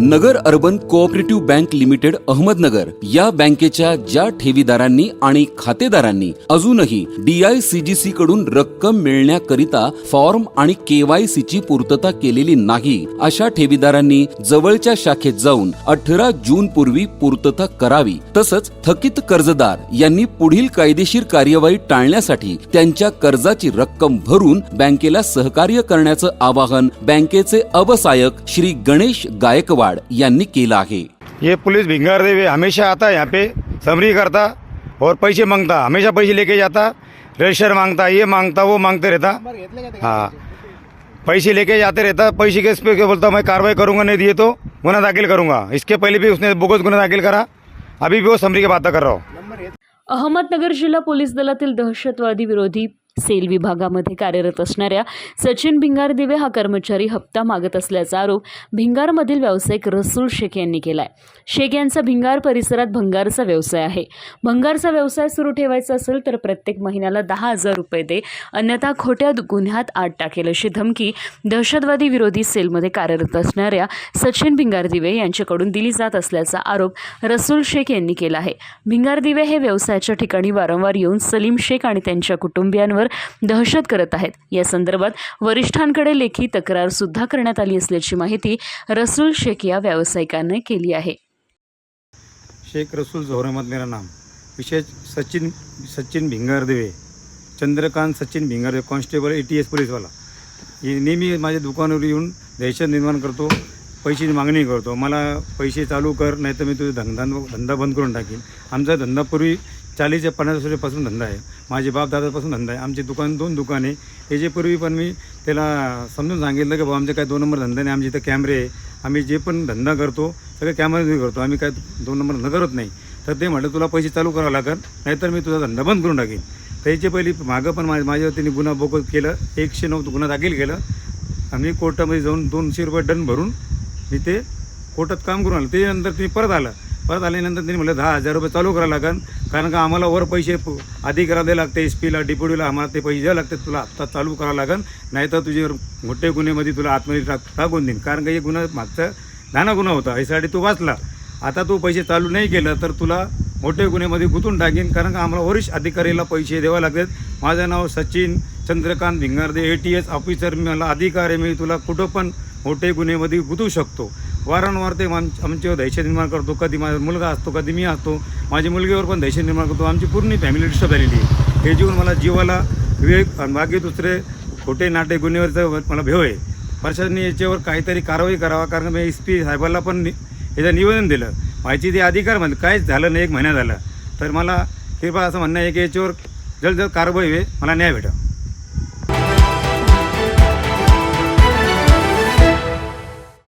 Nagar urban cooperative bank limited Ahmednagar या बँकेच्या ज्या ठेवीदारांनी आणि खातेदारांनी अजूनही डीआयसीजीसी कडून रक्कम मिळण्याकरिता फॉर्म आणि केवायसी ची पूर्तता केलेली नाही अशा ठेवीदारांनी जवळच्या शाखेत जाऊन अठरा जून पूर्वी पूर्तता करावी. तसंच थकीत कर्जदार यांनी पुढील कायदेशीर कार्यवाही टाळण्यासाठी त्यांच्या कर्जाची रक्कम भरून बँकेला सहकार्य करण्याचं आवाहन बँकेचे अवसायक श्री गणेश गायकवाड यांनी केलं आहे. ये पुलिस भिंगार देवे हमेशा आता है यहाँ पे समरी करता और पैसे मांगता हमेशा पैसे लेके जाता रजिस्टर मांगता ये मांगता वो मांगते रहता। हाँ। पैसे लेके जाते रहता पैसे के इस पे क्या बोलता मैं कार्रवाई करूंगा नहीं दिए तो गुना दाखिल करूंगा। इसके पहले भी उसने बोगस गुना दाखिल करा अभी भी वो समरी की बात कर रहा हूँ। अहमदनगर जिल्हा पोलीस दलातील दहशतवादी विरोधी सेल विभागामध्ये कार्यरत असणाऱ्या सचिन भिंगारदिवे हा कर्मचारी हप्ता मागत असल्याचा आरोप भिंगारमधील व्यावसायिक रसूल शेख यांनी केलाय. शेख यांचा भिंगार परिसरात भंगारचा व्यवसाय आहे. भंगारचा व्यवसाय सुरू ठेवायचा असेल तर प्रत्येक महिन्याला दहा हजार रुपये दे अन्यथा खोट्या गुन्ह्यात आत टाकेल अशी धमकी दहशतवादी विरोधी सेलमध्ये कार्यरत असणाऱ्या सचिन भिंगार दिवे यांच्याकडून दिली जात असल्याचा आरोप रसूल शेख यांनी केला आहे. भिंगारदिवे हे व्यवसायाच्या ठिकाणी वारंवार येऊन सलीम शेख आणि त्यांच्या कुटुंबियांवर दहशत करत आहेत. या संदर्भात वरिष्ठांकडे लेखी तक्रार सुद्धा करण्यात आली असल्याची माहिती रसूल शेख या व्यावसायिकाने केली आहे. शेख रसूल जोहर अहमद मेरा नाम. विशेष Sachin Sachin Bhingardeve. Chandrakant Sachin Bhingardev constable A T S पोलीसवाला. नेहमी माझ्या दुकानावर येऊन दहशत निर्माण करतो. पैशाची मागणी करतो. मला पैसे चालू कर नाही तर मी तुझा धंदा धंदा बंद करून टाकीन. आमचा धंदा पूर्वी पन्नास वर्षापासून धंदा आहे. माझे बाप दादापासून धंदा आहे. आमचे दुकान दोन दुकान आहे. याच्यापूर्वी पण मी त्याला समजून सांगितलं की बाबा आमचे काय दोन नंबर धंदा नाही. आमच्या इथं कॅमेरे आहे. आम्ही जे पण धंदा करतो सगळे कॅमेरे करतो. आम्ही काय दोन नंबर धंदा करत नाही. तर ते म्हटलं तुला पैसे चालू करावं लागेल नाहीतर मी तुझा धंदा बंद करून टाकेन. त्याच्या पहिली मागं पण माझ्या माझ्यावर त्यांनी गुन्हा बोगस केलं. एकशे नऊ गुन्हा दाखल केलं. आम्ही कोर्टामध्ये जाऊन दोनशे रुपये दंड भरून मी ते कोर्टात काम करून आलं. त्याच्यानंतर तुम्ही परत आलं. परत आल्यानंतर त्यांनी म्हटलं दहा हजार रुपये चालू करावं लागेल कारण का आम्हाला वर पैसे प- आधी लागते एस पीला डिप्युटीला आम्हाला ते पैसे द्यावे लागतात. तुला आत्ता चालू करावं लागेल नाहीतर तुझे मोठे गुन्हेमध्ये तुला आतमध्ये टाक टाकून देईन. कारण का हे गुन्हा मागचा नाना गुन्हा होता. यासाठी तू वाचला. आता तू पैसे चालू नाही केलं तर तुला मोठे गुन्ह्यामध्ये गुंतून टाकीन. कारण का आम्हाला वरिष्ठ अधिकारीला पैसे द्यावे लागतात. माझं नाव Sachin Chandrakant Bhingarde A T S officer मला अधिकार आहे मी तुला कुठं पण मोठे गुन्हेमध्ये गुतू शकतो. वारंवार ते आम आमच्यावर दहशत निर्माण करतो. कधी माझा मुलगा असतो कधी मी असतो. माझ्या मुलगीवर पण दहशत निर्माण करतो. आमची पूर्ण फॅमिली डिस्टर्ब झालेली आहे. हे जीवन मला जीवाला विवेक आणि बाकी दुसरे खोटे नाटे गुन्हेवरचं मला भेव आहे. प्रशासनाने याच्यावर काहीतरी कारवाई करावा कारण मी एस पी साहेबाला पण याचं निवेदन दिलं. माहिती ते अधिकार म्हणजे काहीच झालं नाही एक महिना झाला. तर मला कृपा असं म्हणणं आहे की याच्यावर जर जलद कारवाई होईल मला न्याय भेटा